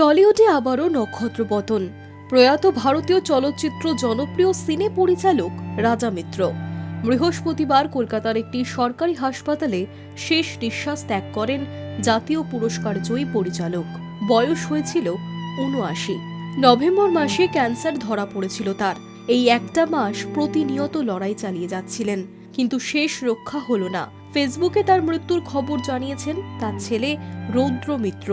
টলিউডে আবারও নক্ষত্র পতন। প্রয়াত ভারতীয় চলচ্চিত্র জনপ্রিয় সিনে পরিচালক রাজা মিত্র। বৃহস্পতিবার কলকাতার একটি সরকারি হাসপাতালে শেষ নিঃশ্বাস ত্যাগ করেন জাতীয় পুরস্কার জয়ী পরিচালক। বয়স হয়েছিল উনআশি নভেম্বর মাসে ক্যান্সার ধরা পড়েছিল তার। এই একটা মাস প্রতিনিয়ত লড়াই চালিয়ে যাচ্ছিলেন। কিন্তু শেষ রক্ষা হলো না। ফেসবুকে তার মৃত্যুর খবর জানিয়েছেন তার ছেলে রৌদ্র মিত্র।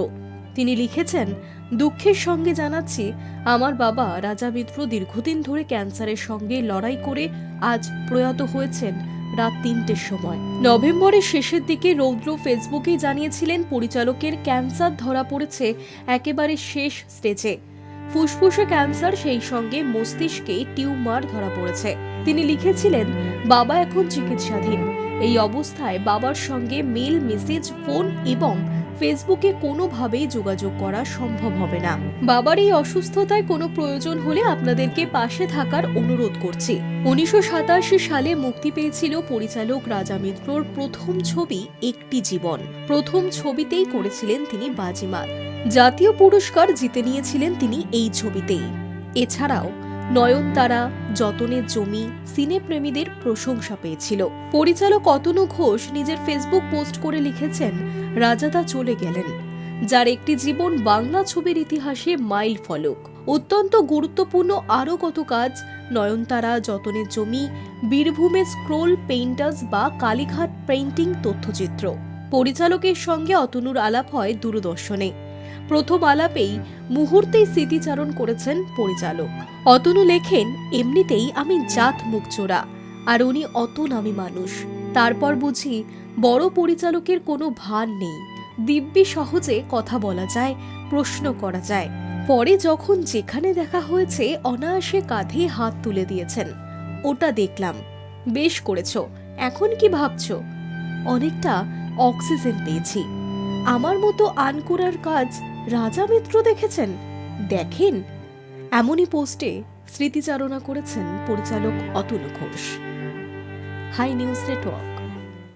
তিনি লিখেছেন, দুঃখের সঙ্গে জানাচ্ছি, আমার বাবা রাজা মিত্র দীর্ঘদিন ধরে ক্যান্সারের সঙ্গে লড়াই করে আজ প্রয়াত হয়েছেন রাত তিনটের সময়। নভেম্বরের শেষের দিকে রৌদ্র ফেসবুকেই জানিয়েছিলেন পরিচালকের ক্যান্সার ধরা পড়েছে একেবারে শেষ স্টেজে। ফুসফুসে ক্যান্সার, সেই সঙ্গে মস্তিষ্কে টিউমার ধরা পড়েছে। তিনি লিখেছিলেন, বাবা এখন চিকিৎসাধীন। এই অবস্থায় বাবার সঙ্গে মেল, মেসেজ, ফোন এবং ফেসবুকে কোনোভাবেই যোগাযোগ করা সম্ভব হবে না। বাবার এই অসুস্থতায় কোনো প্রয়োজন হলে আপনাদেরকে পাশে থাকার অনুরোধ করছি। উনিশশো সাতাশি সালে মুক্তি পেয়েছিল পরিচালক রাজা মিত্রর প্রথম ছবি একটি জীবন। প্রথম ছবিতেই করেছিলেন তিনি বাজিমাত। জাতীয় পুরস্কার জিতে নিয়েছিলেন তিনি এই ছবিতেই। এছাড়াও নয়নতারা, যতনের জমি, সিনেপ্রেমীদের প্রশংসা পেয়েছিল। পরিচালক অতনু ঘোষ নিজের ফেসবুক পোস্ট করে লিখেছেন রাজাদা চলে গেলেন, যার একটি জীবন বাংলা ছবির ইতিহাসে মাইল ফলক। অত্যন্ত গুরুত্বপূর্ণ আরও কত কাজ, নয়নতারা, যতনের জমি, বীরভূমে স্ক্রোল পেইন্টার্স বা কালীঘাট পেইন্টিং তথ্যচিত্র। পরিচালকের সঙ্গে অতনুর আলাপ হয় দূরদর্শনে। প্রথম আলাপেই মুহূর্তেই স্মৃতিচারণ করেছেন পরিচালক। অতনু লেখেন, এমনিতেই আমি জাত মুখ চোরা আর উনি অত নামী মানুষ। তারপর বুঝি বড় পরিচালকের কোনো ভার নেই। দিব্যি সহজে কথা বলা যায়, প্রশ্ন করা যায়। পরে যখন যেখানে দেখা হয়েছে, অনায়াসে কাঁধে হাত তুলে দিয়েছেন। ওটা দেখলাম। বেশ করেছ, এখন কি ভাবছ? অনেকটা অক্সিজেন পেয়েছি। আমার মতো আনকুরার কাজ রাজা মিত্র দেখেছেন? দেখেন। এমনই পোস্টে স্মৃতিচারণা করেছেন পরিচালক Atul Ghosh. Hi news network.